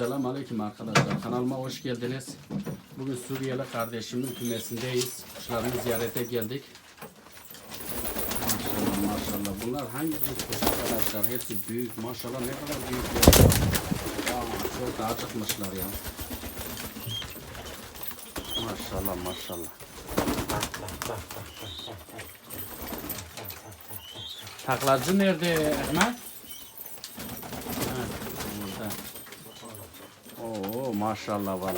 Selamun Aleyküm arkadaşlar. Kanalıma hoş geldiniz. Bugün Suriyeli kardeşimin kümesindeyiz. Kuşlarını ziyarete geldik. Maşallah maşallah. Bunlar hangi cins kuş arkadaşlar? Hepsi büyük. Maşallah ne kadar büyükler. Aa, çok daha çıkmışlar ya. Maşallah maşallah. Taklacı nerede Ahmet? Ha, burada. Oo maşallah var.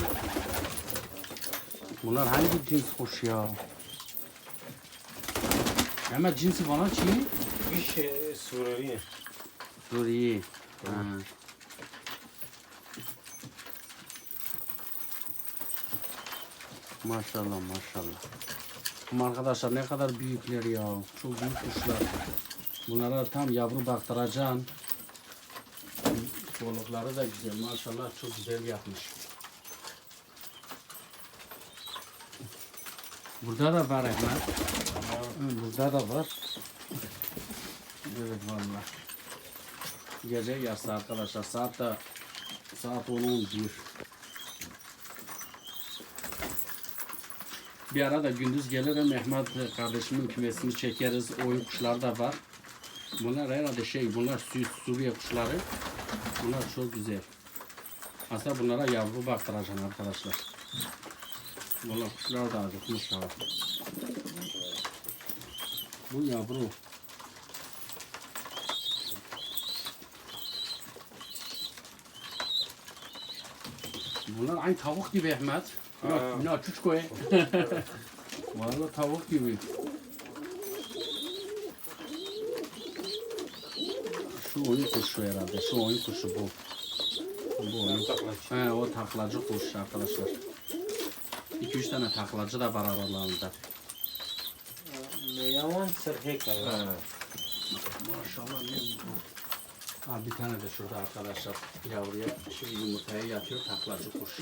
Bunlar hangi cins kuş ya? Ahmet cinsi bana çiğ. İş e, Suriyeli. Suriye. Ha. Maşallah maşallah. Ama arkadaşlar ne kadar büyükler ya. Çok büyük kuşlar. Bunlara tam yavru baktıracaksın. Solukları da güzel. Maşallah çok güzel yapmış. Burada da var. Hı, Burada da var. Evet vallahi. Gece yarısı arkadaşlar. Saat de saat 10 bir. Bir ara da gündüz gelirim Mehmet kardeşimin kümesini çekeriz. Oyun kuşları da var. Bunlar herhalde şey, bunlar Suriye kuşları. Bunlar çok güzel. Aslında bunlara yavru baktıracaksın arkadaşlar. Bunlar kuşlar da acıkmışlar. Bu yavru. Bunlar aynı tavuk gibi Ahmet. Ha. Ne ne küçük koy. Vallahi tavuk gibi. Şu oyun kuşu herhalde. Şu oyun kuşu bu. Bu oyun. He o taklacı kuş arkadaşlar. 2-3 tane taklacı da var aralarında. Ne yaman sırhek var. Maşallah ne bu? Ha, bir tane de şurada arkadaşlar yavruya şimdi yumurtaya yatıyor taklacı kuş.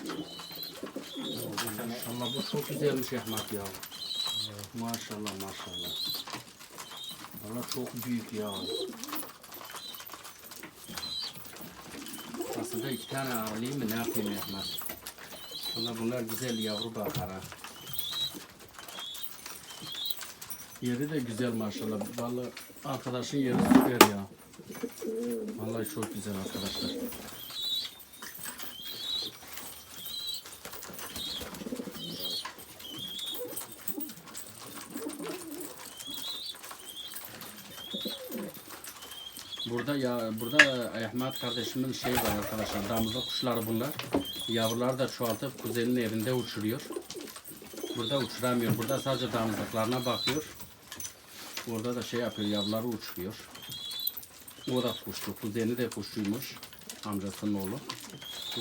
Maşallah bu çok güzelmiş Ahmet ya. Maşallah maşallah. Valla çok büyük ya. Aslında iki tane alayım mı ne yapayım Ahmet? Valla bunlar güzel yavru bakar ha. Yeri de güzel maşallah. Vallahi arkadaşın yeri süper ya. Vallahi çok güzel arkadaşlar. Burada ya burada Ahmet kardeşimin şey var arkadaşlar. Damızlık kuşları bunlar. Yavrular da çoğaltıp kuzenin evinde uçuruyor. Burada uçuramıyor. Burada sadece damızlıklarına bakıyor. Orada da şey yapıyor, yavruları uçuruyor. O da kuşçu, kuzeni de kuşçuymuş. Amcasının oğlu.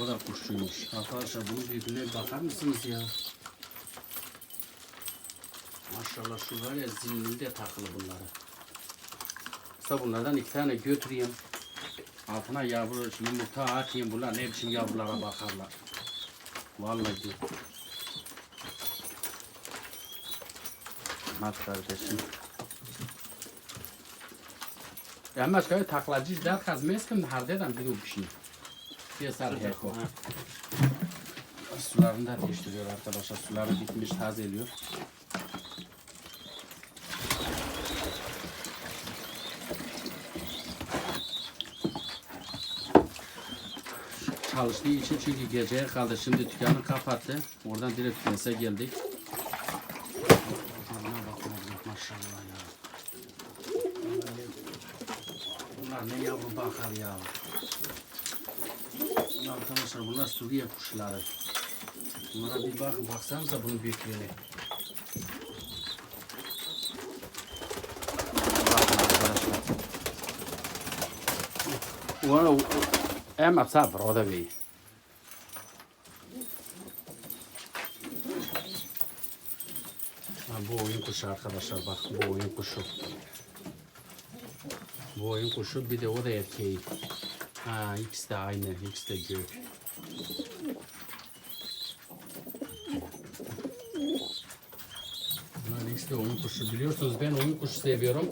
O da kuşçuymuş. Arkadaşlar bunun büyüklüğüne bakar mısınız ya? Maşallah şu var ya zilinde takılı bunları. Mesela bunlardan iki tane götüreyim. Altına yavru yumurta atayım. Bunlar ne biçim yavrulara bakarlar. Vallahi diyor. Mat kardeşim. Ama şöyle taklacı der kazmaz her dedem bir upşin. Bir sar heko. Sularını da değiştiriyor arkadaşlar. Suları bitmiş tazeliyor. Çalıştığı için çünkü geceye kaldı. Şimdi dükkanı kapattı. Oradan direkt kümese geldik. Allah'ına bakın Allah maşallah ya. Bunlar ne yavru bakar ya. Bunlar Arkadaşlar bunlar Suriye kuşları. Bunlara bir bak, baksanıza bunun büyüklüğüne. Bakın arkadaşlar. Ulan o em apsa broda bey. Ha, bu oyun kuşu arkadaşlar bak bu oyun kuşu. Bu oyun kuşu bir de o da erkeği. Ha ikisi de aynı. ikisi de gök. Bunlar ikisi de oyun kuşu. Biliyorsunuz ben oyun kuşu seviyorum.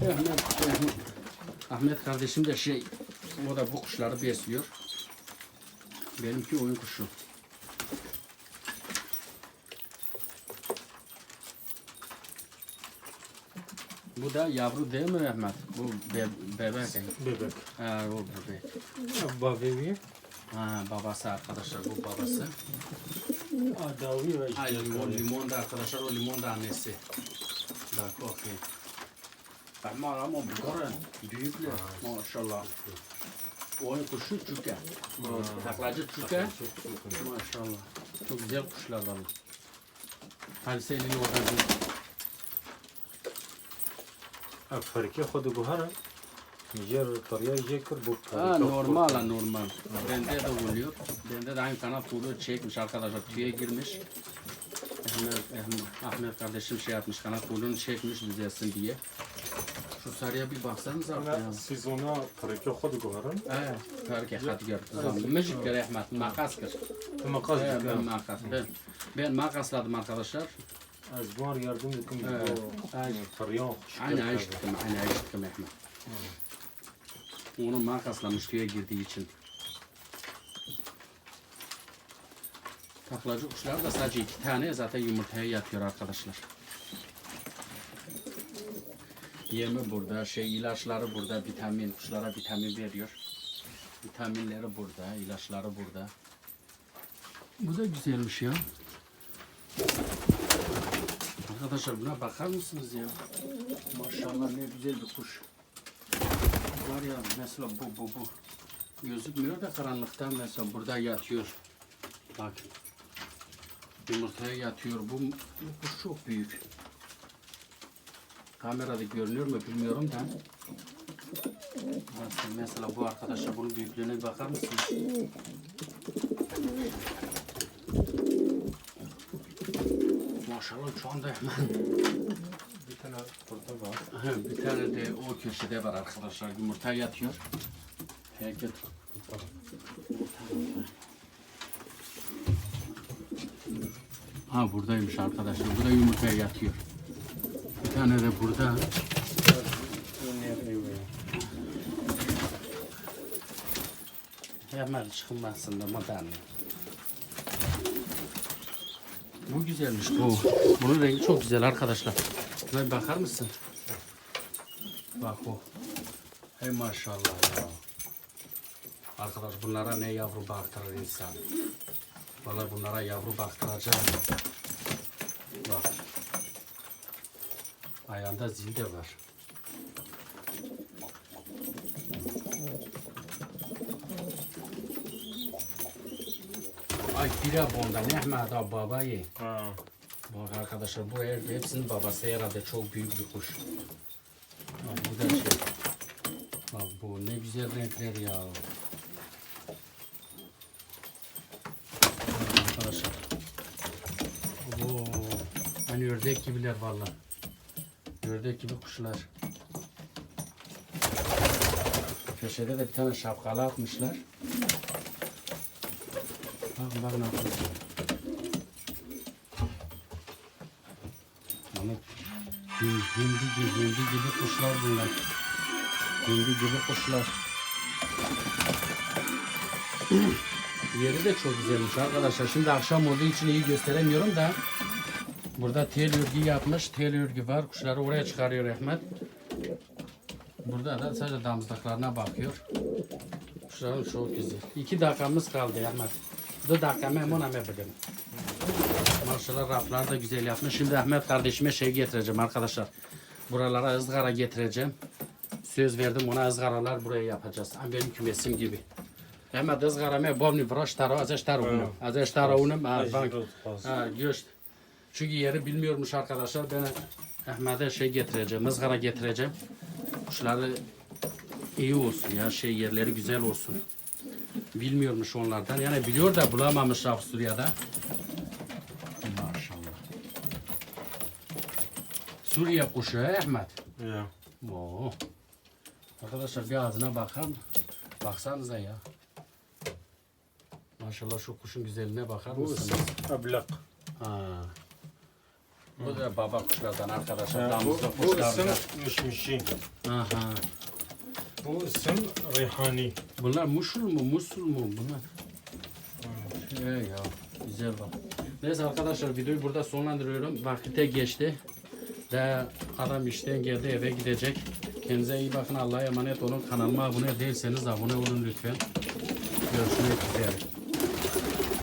Ahmet, Ahmet, Ahmet kardeşim de şey o da bu kuşları besliyor. Benimki oyun kuşu. Bu da yavru değil mi Ahmet? Bu be bebek. Bebek. Ha, bu bebek. Babevi. Ha, babası arkadaşlar bu babası. Adavi ve Ay limon, limon da arkadaşlar o limon da annesi. Bak okey. Ama ama bu görün. Büyükler. Maşallah. Oyun kuşu çüke. Taklacı çüke. Maşallah. Çok güzel kuşlar var. Hadi senin oradan bir Farkı xodu guhara. Yer tariya yekir bu. Ha normal ha normal. Bende de oluyor. Bende de aynı kanat kuyruğu çekmiş arkadaşlar. Tüye girmiş. Ahmet, Ahmet, Ahmet kardeşim şey yapmış kanat kuyruğunu çekmiş düzelsin diye. Şu sarıya bir baksanıza. ya. Siz ona farkı xodu guhara. Evet. Fark hadi gör. Mecik gör Ahmet. Makas kır. Makas Evet, ben dikim. makas. Ben, ben makasladım arkadaşlar. Az var yardım dikim. Evet. Tariyan. Aynı ay çıktım. Aynı ay çıktım Ahmet. Onu makaslamış tüye girdiği için. Taklacı kuşlar da sadece iki tane zaten yumurtaya yatıyor arkadaşlar. Yemi burada, şey ilaçları burada, vitamin, kuşlara vitamin veriyor. Vitaminleri burada, ilaçları burada. Bu da güzelmiş ya. Arkadaşlar buna bakar mısınız ya? Maşallah ne güzel bir kuş. Var ya mesela bu bu bu. Gözükmüyor da karanlıkta mesela burada yatıyor. Bak. Yumurtaya yatıyor. Bu, bu kuş çok büyük. Kamerada görünüyor mu bilmiyorum da. Bak mesela bu arkadaşlar bunun büyüklüğüne bakar mısınız? Maşallah şu anda hemen Bir tane burada var. Bir tane de o köşede var arkadaşlar. Yumurta yatıyor. Herkes Ha buradaymış arkadaşlar. Bu da yumurtaya yatıyor. Tane de burada. Hemen çıkılmasın da modern. Bu güzelmiş bu. Bunun rengi çok güzel arkadaşlar. Buna bir bakar mısın? Bak bu. Hey maşallah ya. Arkadaş bunlara ne yavru baktırır insan. Vallahi bunlara yavru baktıracağım. Bak. Ayağında zil de var. Ay bira bonda ne Ahmet abi babayı. Ha. Bak arkadaşlar bu her, hepsinin babası herhalde çok büyük bir kuş. Bak bu da şey. Bak bu ne güzel renkler ya. Bak Arkadaşlar. Oo, hani ördek gibiler valla. Ördek gibi kuşlar. Köşede de bir tane şapkalı atmışlar. Bakın bakın arkadaşlar. Ama hin- hindi gibi, hindi gibi kuşlar bunlar. Hindi gibi kuşlar. Yeri de çok güzelmiş arkadaşlar. Şimdi akşam olduğu için iyi gösteremiyorum da. Burada tel örgü yapmış. Tel örgü var. Kuşları oraya çıkarıyor Ahmet. Burada da sadece damızlıklarına bakıyor. Kuşların çok güzel. İki dakikamız kaldı Ahmet. Bu dakikamı hemen hemen benim. Maşallah raflar da güzel yapmış. Şimdi Ahmet kardeşime şey getireceğim arkadaşlar. Buralara ızgara getireceğim. Söz verdim ona ızgaralar buraya yapacağız. Benim kümesim gibi. Ahmet ızgaramı bovni vraş taro az eştaro bunu. Az eştaro unum. Ha, bak. Ha, göç. Çünkü yeri bilmiyormuş arkadaşlar. Ben Ahmet'e şey getireceğim. ızgara getireceğim. Kuşları iyi olsun ya. Şey yerleri güzel olsun. Bilmiyormuş onlardan. Yani biliyor da bulamamış Avusturya'da. Maşallah. Suriye kuşu he Ahmet. Ya. Oo. Arkadaşlar bir ağzına bakın. Baksanıza ya. Maşallah şu kuşun güzelliğine bakar Bu mısınız? isim ablak. Ha. Bu da baba kuşlardan arkadaşlar. Ha, Bu, bu isim kuşlardan. mişmişi. Aha. Bu isim reyhani. Bunlar muşul mu, musul mu bunlar? Ee ya güzel bak. Neyse arkadaşlar videoyu burada sonlandırıyorum. Vakite geçti. Ve adam işten geldi eve gidecek. Kendinize iyi bakın. Allah'a emanet olun. Kanalıma abone değilseniz abone olun lütfen. Görüşmek üzere.